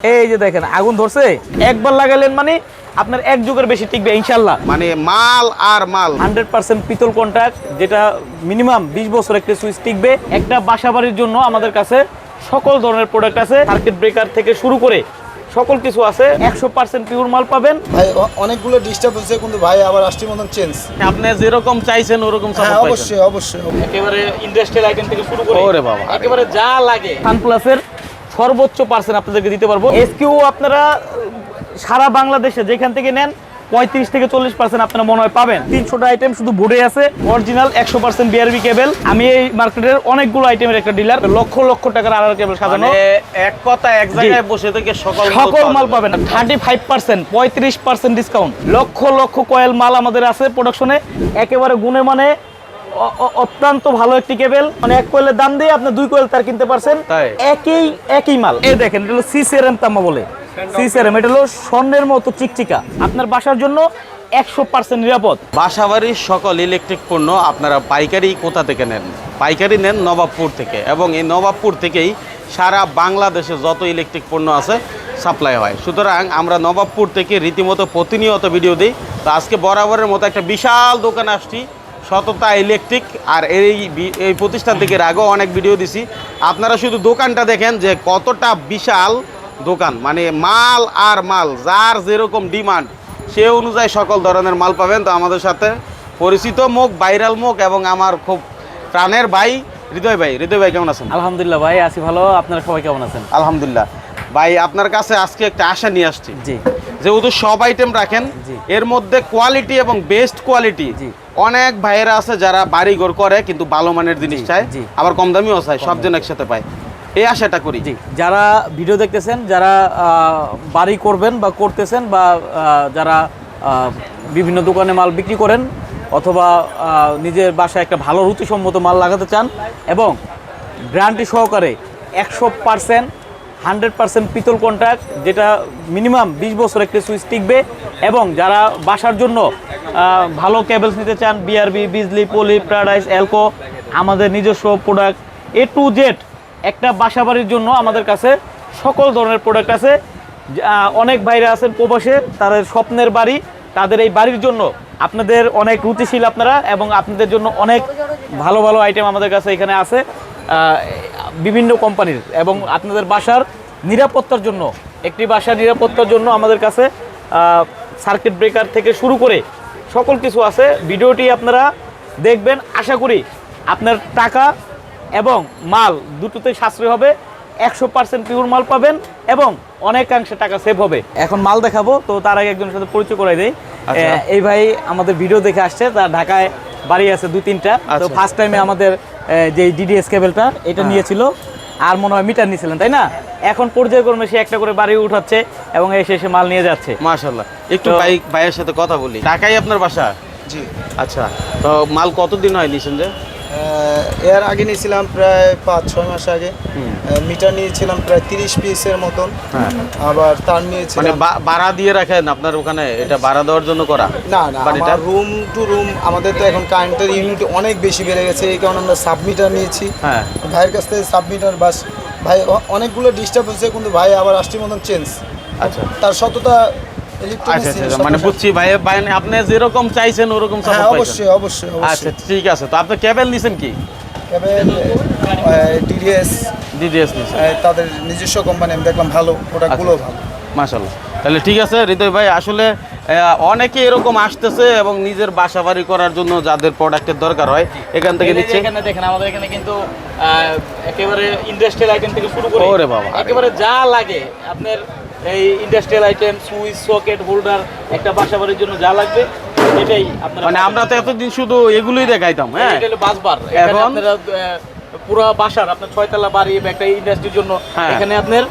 এই যে দেখেন আগুন ধরছে। একবার লাগালেন মানে আপনার এক যুগের বেশি টিকবে ইনশাল্লাহ মানে মাল আর মাল। হান্ড্রেড পার্সেন্ট পিতল কন্ট্রাক্ট যেটা মিনিমাম বিশ বছর একটা সুইচ টিকবে। একটা বাসা বাড়ির জন্য আমাদের কাছে সকল ধরনের প্রোডাক্ট আছে। সার্কিট ব্রেকার থেকে শুরু করে সকল কিছু আছে। একশো পার্সেন্ট পিওর মাল পাবেন। ভাই অনেকগুলো ডিস্টার্ব হচ্ছে কিন্তু ভাই আবার আসটির মতন চেঞ্জ আপনি যেরকম চাইছেন ওরকম হ্যাঁ অবশ্যই অবশ্যই অবশ্যই। একেবারে ইন্ডাস্ট্রিয়াল আইটেম থেকে শুরু করে ওরে বাবা। একেবারে যা লাগে। সানপ্লাসের সর্বোচ্চ পার্সেন্ট আপনাদেরকে দিতে পারব। এসকিউ আপনারা সারা বাংলাদেশে যেখান থেকে নেন পঁয়ত্রিশ থেকে চল্লিশ পার্সেন্ট আপনারা মনে হয় পাবেন। তিনশোটা আইটেম শুধু বোর্ডে আছে অরিজিনাল একশো পার্সেন্ট বিআরবি কেবল আমি এই মার্কেটের অনেকগুলো আইটেমের একটা ডিলার লক্ষ লক্ষ টাকার আড়ার কেবল সাজানো। মানে এক কথা এক জায়গায় বসে থেকে সকল সকল মাল। পাবেন। থার্টি ফাইভ পার্সেন্ট পঁয়ত্রিশ percent discount lakh lakh coil মাল আমাদের আছে প্রোডাকশনে একেবারে গুণে মানে অত্যন্ত ভালো একটি কেবল। মানে এক কোয়েলের দাম দিয়ে আপনি দুই কোয়েল তার কিনতে পারছেন। একই একই মাল। এই দেখেন এটা হলো সি সেরেম তামা বলে। সি সেরেম এটা হলো স্বর্ণের মতো চিকচিকা। আপনার বাসার জন্য একশো পার্সেন্ট নিরাপদ। বাসাবাড়ির সকল ইলেকট্রিক পণ্য আপনারা পাইকারি কোথা থেকে নেন? পাইকারি নেন নবাবপুর থেকে। এবং এই নবাবপুর থেকেই সারা বাংলাদেশে যত ইলেকট্রিক পণ্য আছে সাপ্লাই হয়। সুতরাং আমরা নবাবপুর থেকে রীতিমতো প্রতিনিয়ত ভিডিও দিই। তো আজকে বরাবরের মতো একটা বিশাল দোকান আসছি। সততা ইলেকট্রিক আর এই এই প্রতিষ্ঠান থেকে আগেও অনেক ভিডিও দিছি। আপনারা শুধু দোকানটা দেখেন যে কতটা বিশাল দোকান। মানে মাল আর মাল যার যেরকম ডিমান্ড সে অনুযায়ী সকল ধরনের মাল পাবেন। তো আমাদের সাথে পরিচিত মুখ ভাইরাল মুখ এবং আমার খুব প্রাণের ভাই হৃদয় ভাই। হৃদয় ভাই কেমন আছেন? আলহামদুলিল্লাহ ভাই আছি ভালো। আপনারা সবাই কেমন আছেন? আলহামদুলিল্লাহ। ভাই আপনার কাছে আজকে একটা আশা নিয়ে আসছি। জি। যেহেতু সব আইটেম রাখেন। এর মধ্যে কোয়ালিটি এবং বেস্ট কোয়ালিটি। অনেক ভাইয়েরা আছে যারা বাড়িঘর করে কিন্তু ভালো মানের জিনিস চায়। আবার কম দামিও চায় সব জন একসাথে পায় এই আশাটা করি জি যারা ভিডিও দেখতেছেন যারা বাড়ি করবেন বা করতেছেন বা যারা বিভিন্ন দোকানে মাল বিক্রি করেন অথবা নিজের বাসায় একটা ভালো রুচিসম্মত মাল লাগাতে চান এবং গ্যারান্টি সহকারে একশো পার্সেন্ট হান্ড্রেড পার্সেন্ট পিতল কন্ট্রাক্ট, যেটা মিনিমাম বিশ বছর একটা সুইচ টিকবে এবং যারা বাসার জন্য ভালো কেবলস নিতে চান বিআরবি বিজলি পলি প্যারাডাইস অ্যালকো আমাদের নিজস্ব প্রোডাক্ট এ টু জেড একটা বাসা বাড়ির জন্য আমাদের কাছে সকল ধরনের প্রোডাক্ট আছে। অনেক বাইরে আছেন প্রবাসে, তাদের স্বপ্নের বাড়ি, তাদের এই বাড়ির জন্য আপনাদের অনেক রুচিশীল আপনারা এবং আপনাদের জন্য অনেক ভালো ভালো আইটেম আমাদের কাছে এখানে আছে। বিভিন্ন কোম্পানির এবং আপনাদের বাসার নিরাপত্তার জন্য একটি বাসার নিরাপত্তার জন্য আমাদের কাছে সার্কিট ব্রেকার থেকে শুরু করে সকল কিছু আছে। ভিডিওটি আপনারা দেখবেন। আশা করি আপনার টাকা এবং মাল দুটোতেই সাশ্রয় হবে। একশো পার্সেন্ট পিওর মাল পাবেন এবং অনেকাংশে টাকা সেভ হবে। এখন মাল দেখাবো তো তার আগে একজনের সাথে পরিচয় করাই দেই। আচ্ছা। এই ভাই আমাদের ভিডিও দেখে আসছে তার ঢাকায় বাড়ি আছে দুই তিনটা তো আচ্ছা। ফার্স্ট টাইমে আমাদের যে ডিডিএস কেবেলটা এটা হ্যাঁ। নিয়েছিল। আর মনে হয় মিটার নিয়েছিলেন তাই না? এখন পর্যায়ক্রমে সে একটা করে বাড়ি উঠাচ্ছে এবং এসে এসে মাল নিয়ে যাচ্ছে। মাশাল্লাহ একটু বাইক ভাই ভাইয়ের সাথে কথা বলি। ঢাকাই আপনার বাসা? জি। আচ্ছা তো মাল কতদিন হয় নিয়েছেন যে এর আগে নিয়েছিলাম প্রায় পাঁচ ছয় মাস আগে। মিটার নিয়েছিলাম প্রায় তিরিশ পিসের মতন। হ্যাঁ। আবার তার মানে নিয়েছিলাম ভাড়া দিয়ে রাখেন আপনার ওখানে? এটা ভাড়া দেওয়ার জন্য করা? না না? আমার রুম টু রুম আমাদের তো এখন কারেন্টের ইউনিট অনেক বেশি বেড়ে গেছে। এই কারণে আমরা সাবমিটার নিয়েছি। হ্যাঁ। ভাইয়ের কাছ থেকে সাবমিটার বাস ভাই অনেকগুলো ডিস্টার্ব হচ্ছে কিন্তু ভাই আবার আসটির মতন চেঞ্জ আচ্ছা। তার সততা আচ্ছা আচ্ছা আচ্ছা, মানে বুঝছি ভাই ভাই আপনি যেরকম চাইছেন ওরকম হ্যাঁ অবশ্যই অবশ্যই আচ্ছা ঠিক আছে তো আপনি কেবল নিছেন কি? ডিডিএস ডিডিএস নিছেন। তাদের নিজস্ব কোম্পানি আমি দেখলাম ভালো প্রোডাক্টগুলো আচ্ছা। ভালো। মাশাল্লাহ তাহলে ঠিক আছে হৃদয় ভাই আসলে আহ, অনেকে এরকম আসতেছে এবং নিজের বাসা বাড়ি করার জন্য যাদের প্রোডাক্টের দরকার হয় এখান থেকে নিচ্ছে। এখানে দেখেন আমাদের এখানে কিন্তু আহ, একেবারে ইন্ডাস্ট্রিয়াল আইটেম থেকে শুরু করে ওরে বাবা। একেবারে যা লাগে আপনার এই industrial item switch socket holder একটা বাসা বাড়ির জন্য যা লাগবে এটাই আপনারা মানে আমরা তো এতদিন শুধু এগুলোই দেখাইতাম হ্যাঁ? এটা হলো বাসবার। এখন? আপনারা পুরো বাসার আপনার ছয়তলা বাড়ি বা একটা ইন্ডাস্ট্রির জন্য হ্যাঁ। এখানে আপনার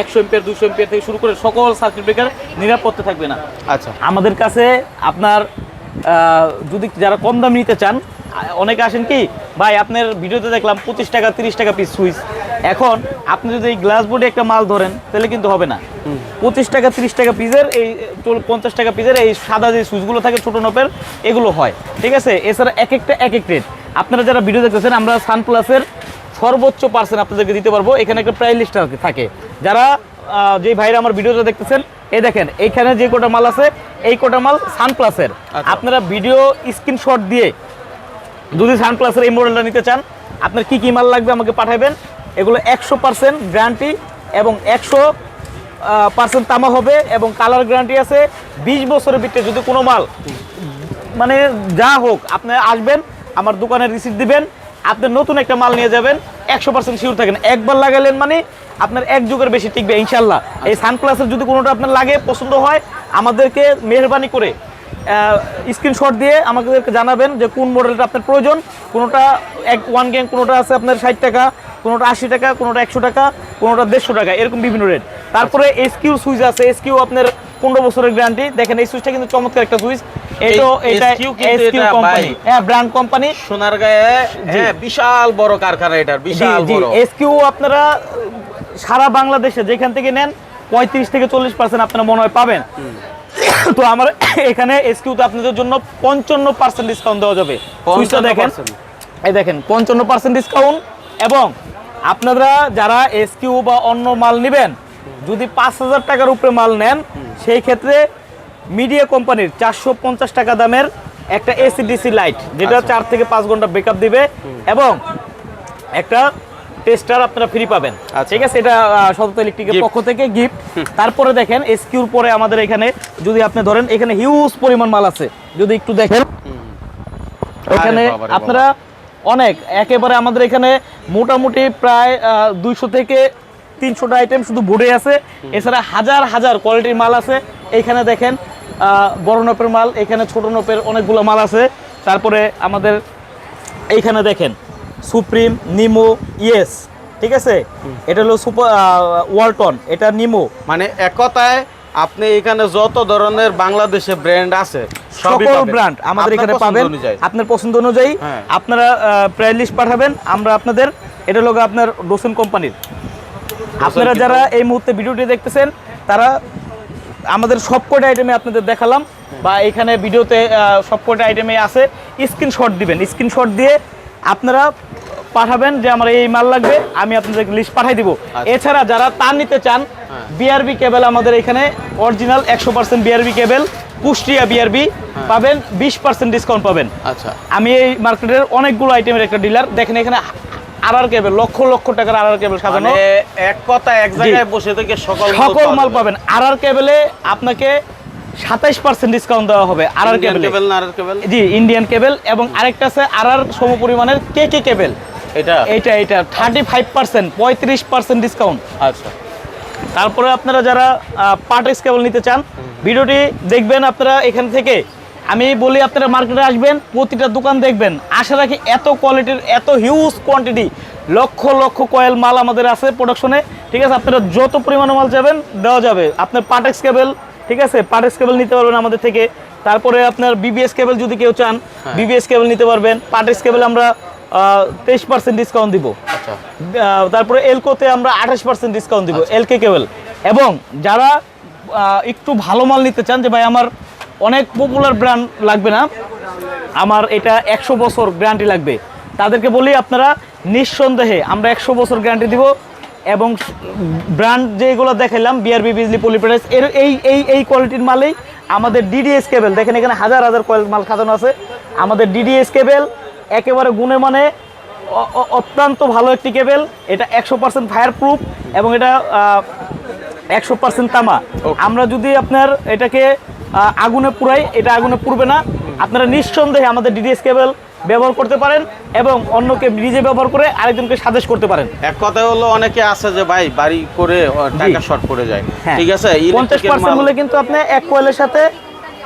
একশো এম্পিয়ার দুশো এম্পিয়ার থেকে শুরু করে সকল সার্কিট ব্রেকার নিরাপত্তা থাকবে না। আচ্ছা। আমাদের কাছে আপনার যদি যারা কম দাম নিতে চান অনেকে আসেন কি ভাই আপনার ভিডিওতে দেখলাম পঁচিশ টাকা তিরিশ টাকা পিস সুইচ এখন আপনি যদি এই গ্লাস বোর্ডে একটা মাল ধরেন তাহলে কিন্তু হবে না। পঁচিশ টাকা তিরিশ টাকা পিসের এই পঞ্চাশ টাকা পিসের এই সাদা যে সুইচগুলো থাকে ছোটো নপের এগুলো হয়। ঠিক আছে? এছাড়া এক একটা এক এক রেট আপনারা যারা ভিডিও দেখতেছেন আমরা সানপ্লাসের সর্বোচ্চ পার্সেন্ট আপনাদেরকে দিতে পারব। এখানে একটা প্রাইস লিস্ট থাকে। যারা যে ভাইরা আমার ভিডিওটা দেখতেছেন এই দেখেন এইখানে যে কোটা মাল আছে এই কোটা মাল সানপ্লাসের আচ্ছা। আপনারা ভিডিও স্ক্রিনশট দিয়ে যদি সানপ্লাসের এই মডেলটা নিতে চান আপনার কি কি মাল লাগবে আমাকে পাঠাবেন? এগুলো একশো পার্সেন্ট গ্যারান্টি এবং একশো পার্সেন্ট তামা হবে এবং কালার গ্যারান্টি আছে। বিশ বছরের ভিতরে যদি কোনো মাল মানে যা হোক আপনি আসবেন আমার দোকানে রিসিপ্ট দিবেন আপনি নতুন একটা মাল নিয়ে যাবেন একশো পার্সেন্ট শিওর থাকেন। একবার লাগালেন মানে আপনার এক যুগের বেশি টিকবে ইনশাল্লাহ এই সানপ্লাসের যদি কোনোটা আপনার লাগে পছন্দ হয় আমাদেরকে মেহরবানি করে স্ক্রিনশট দিয়ে আমাদেরকে জানাবেন যে কোন মডেলটা আপনার প্রয়োজন। কোনোটা এক ওয়ান গ্যাং কোনোটা আছে আপনার ষাট টাকা। কোনোটা আশি টাকা কোনোটা একশো টাকা কোনোটা দেড়শো টাকা এরকম বিভিন্ন রেট তারপরে এসকিউ সুইচ আছে। এসকিউ আপনার পনেরো বছরের গ্যারান্টি দেখেন এই সুইচটা কিন্তু চমৎকার একটা সুইচ। এটো এটা এসকিউ কোম্পানি হ্যাঁ ব্র্যান্ড কোম্পানি সোনার হ্যাঁ বিশাল বড় কারখানা এটার বিশাল বড়। এসকিউ আপনারা সারা বাংলাদেশে যেখান থেকে নেন পঁয়ত্রিশ থেকে চল্লিশ পার্সেন্ট আপনারা মনে হয় পাবেন। তো আমার এখানে এসকিউতে আপনাদের জন্য পঞ্চান্ন পার্সেন্ট ডিসকাউন্ট দেওয়া যাবে। সুইচটা দেখেন। এই দেখেন পঞ্চান্ন পার্সেন্ট ডিসকাউন্ট এবং আপনারা যারা এসকিউ বা অন্য মাল নেবেন যদি পাঁচ হাজার টাকার উপরে মাল নেন সেই ক্ষেত্রে মিডিয়া কোম্পানির চারশো পঞ্চাশ টাকা দামের একটা এসিডিসি লাইট যেটা আচ্ছা। চার থেকে পাঁচ ঘণ্টা ব্রেকআপ দিবে এবং একটা টেস্টার আপনারা ফ্রি পাবেন। আচ্ছা। ঠিক আছে? এটা সতত ইলেকট্রিকের পক্ষ থেকে গিফট তারপরে দেখেন এসকিউর পরে আমাদের এখানে যদি আপনি ধরেন এখানে হিউজ পরিমাণ মাল আছে। যদি একটু দেখেন। এখানে আপনারা অনেক। একেবারে আমাদের এখানে মোটামুটি প্রায় দুইশো থেকে তিনশোটা আইটেম শুধু বোর্ডে আছে। এছাড়া হাজার হাজার কোয়ালিটির মাল আছে। এইখানে দেখেন বড় নপের মাল এখানে ছোট নপের অনেকগুলো মাল আছে। তারপরে আমাদের এইখানে দেখেন সুপ্রিম নিমো ইয়েস ঠিক আছে? এটা হলো সুপার ওয়ালটন এটা নিমো মানে এক কথায় আপনি এখানে যত ধরনের বাংলাদেশে ব্র্যান্ড আছে সকল ব্র্যান্ড আমাদের এখানে পাবেন আপনার পছন্দ অনুযায়ী হ্যাঁ। আপনারা প্রাইস লিস্ট পাঠাবেন আমরা আপনাদের এটা লোক আপনার ডোসেন কোম্পানির আপনারা যারা এই মুহূর্তে ভিডিওটি দেখতেছেন তারা আমাদের সব কটা আইটেমে আপনাদের দেখালাম বা এখানে ভিডিওতে সব কটা আইটেমে আছে স্ক্রিনশট দিবেন। স্ক্রিনশট দিয়ে আপনারা পাঠাবেন যে আমার এই মাল লাগবে আমি আপনাদের লিস্ট পাঠিয়ে দিব। এছাড়া যারা তার নিতে চান বিআরবি কেবল আমাদের এখানে অরিজিনাল একশো percent BRB cable Kushtia BRB পাবেন বিশ পার্সেন্ট ডিসকাউন্ট পাবেন। আচ্ছা। আমি এই মার্কেটের অনেকগুলো আইটেমের একটা ডিলার দেখেন এখানে আর আর কেবল লক্ষ লক্ষ টাকার আর আর কেবল সাজানো। মানে এক কথা এক জায়গায় বসে থেকে সকল সকল মাল পাবেন। আর আর কেবলে আপনাকে সাতাইশ পার্সেন্ট ডিসকাউন্ট দেওয়া হবে আর আর ইন্ডিয়ান কেবলে জি ইন্ডিয়ান কেবল এবং আরেকটা আছে আর আর সম পরিমাণের কে কে কেবল এটা? এইটা এইটা থার্টি ফাইভ পার্সেন্ট পঁয়ত্রিশ পার্সেন্ট ডিসকাউন্ট আচ্ছা। তারপরে আপনারা যারা পার্টেক্স কেবল নিতে চান ভিডিওটি দেখবেন আপনারা এখান থেকে। আমি বলি আপনারা মার্কেটে আসবেন প্রতিটা দোকান দেখবেন। আশা রাখি এত কোয়ালিটির এত huge quantity lakh lakh coil মাল আমাদের আছে প্রোডাকশনে ঠিক আছে আপনারা যত পরিমাণে মাল যাবেন দেওয়া যাবে। আপনার পার্টেক্স কেবল ঠিক আছে পার্টেক্স কেবল নিতে পারবেন আমাদের থেকে। তারপরে আপনার বিবিএস কেবল যদি কেউ চান বিবিএস কেবল নিতে পারবেন। পার্টেক্স কেবল আমরা তেইশ পার্সেন্ট ডিসকাউন্ট দিব। আচ্ছা। তারপরে এলকোতে আমরা আঠাশ পার্সেন্ট ডিসকাউন্ট দিব এলকে কেবল। এবং যারা একটু ভালো মাল নিতে চান যে ভাই আমার অনেক পপুলার ব্র্যান্ড লাগবে না আমার এটা একশো বছর গ্যারান্টি লাগবে তাদেরকে বলি আপনারা নিঃসন্দেহে আমরা একশো বছর গ্যারান্টি দিব এবং ব্র্যান্ড যেগুলো দেখাইলাম বিআরবি বিজলি পলিপ্রেস এর এই এই এই কোয়ালিটির মালেই আমাদের ডিডিএস কেবেল দেখেন এখানে হাজার হাজার কয়েল মাল খাজানো আছে। আমাদের ডিডিএস কেবল একেবারে গুণে মানে অত্যন্ত ভালো একটি কেবেল। এটা একশো পার্সেন্ট ফায়ার প্রুফ এবং এটা একশো পার্সেন্ট তামা। আমরা যদি আপনার এটাকে আগুনে পুরাই এটা আগুনে পুড়বে না। আপনারা নিঃসন্দেহে আমাদের ডিডিএস কেবেল ব্যবহার করতে পারেন এবং অন্যকে নিজে ব্যবহার করে আরেকজনকে সাজেশ করতে পারেন। এক কথা হলো অনেকে আছে যে ভাই বাড়ি করে টাকা শর্ট পড়ে যায়। হ্যাঁ। ঠিক আছে পঞ্চাশ পার্সেন্ট হলে কিন্তু আপনি এক কোয়েলের সাথে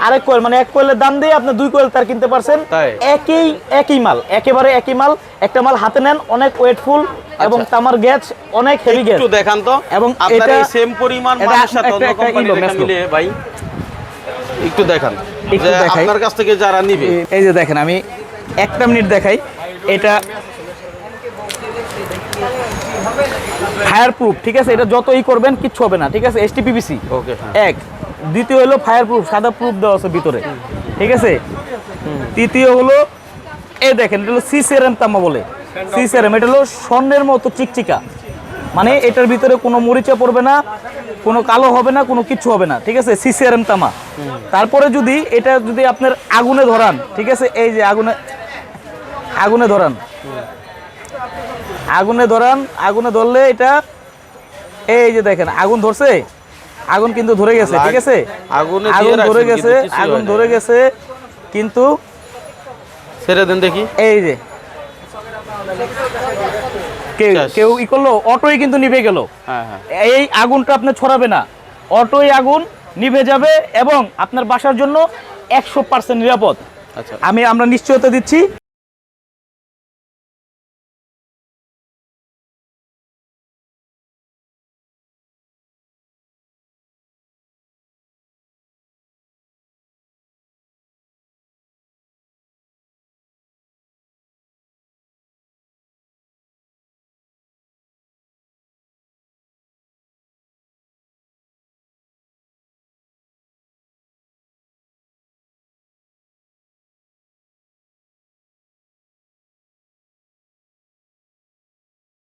আরেক কোয়েল মানে এক কোয়েলের দাম দিয়ে আপনি দুই কোয়েল তার কিনতে পারছেন। একই একই মাল একেবারে একই মাল। একটা মাল হাতে নেন অনেক ওয়েটফুল এবং আচ্ছা। তামার গ্যাস অনেক হেভি গ্যাস। একটু দেখান তো। এবং আপনার এটা- এই সেম পরিমাণ মালের সাথে অন্য ইলো, মিলে ভাই। একটু দেখান। যে। আপনার কাছ থেকে যারা নিবে। এই যে দেখেন আমি একটা মিনিট দেখাই। এটা ফায়ার প্রুফ ঠিক আছে? এটা যতই করবেন কিচ্ছু হবে না ঠিক আছে? এসটিপিবিসি ওকে হ্যাঁ। এক। দ্বিতীয় হলো ফায়ার প্রুফ সাদা প্রুফ দেওয়া আছে ভিতরে। ঠিক আছে? তৃতীয় হলো এ দেখেন, এটা হলো সি সেরাম তামা বলে। সি সেরাম এটা হলো স্বর্ণের মতো চিকচিকা। মানে এটার ভিতরে কোনো মরিচা পড়বে না, কোনো কালো হবে না, কোনো কিছু হবে না। ঠিক আছে? সিসিআরএম তামা। তারপরে যদি এটা যদি আপনার আগুনে ধরান, ঠিক আছে? এই যে আগুনে আগুনে ধরান। আগুনে ধরান, আগুনে ধরলে এটা, এই যে দেখেন, আগুন ধরছে? আগুন কিন্তু ধরে গেছে ঠিক আছে? আগুনে আগুন ধরে গেছে আগুন ধরে গেছে কিন্তু ছেড়ে দেন দেখি। এই যে কেউ কেউ ই করল অটোই কিন্তু নিভে গেল। হ্যাঁ হ্যাঁ। এই আগুনটা আপনি ছড়াবে না। অটোই আগুন নিভে যাবে এবং আপনার বাসার জন্য একশো পার্সেন্ট নিরাপদ। আচ্ছা। আমি আমরা নিশ্চয়তা দিচ্ছি।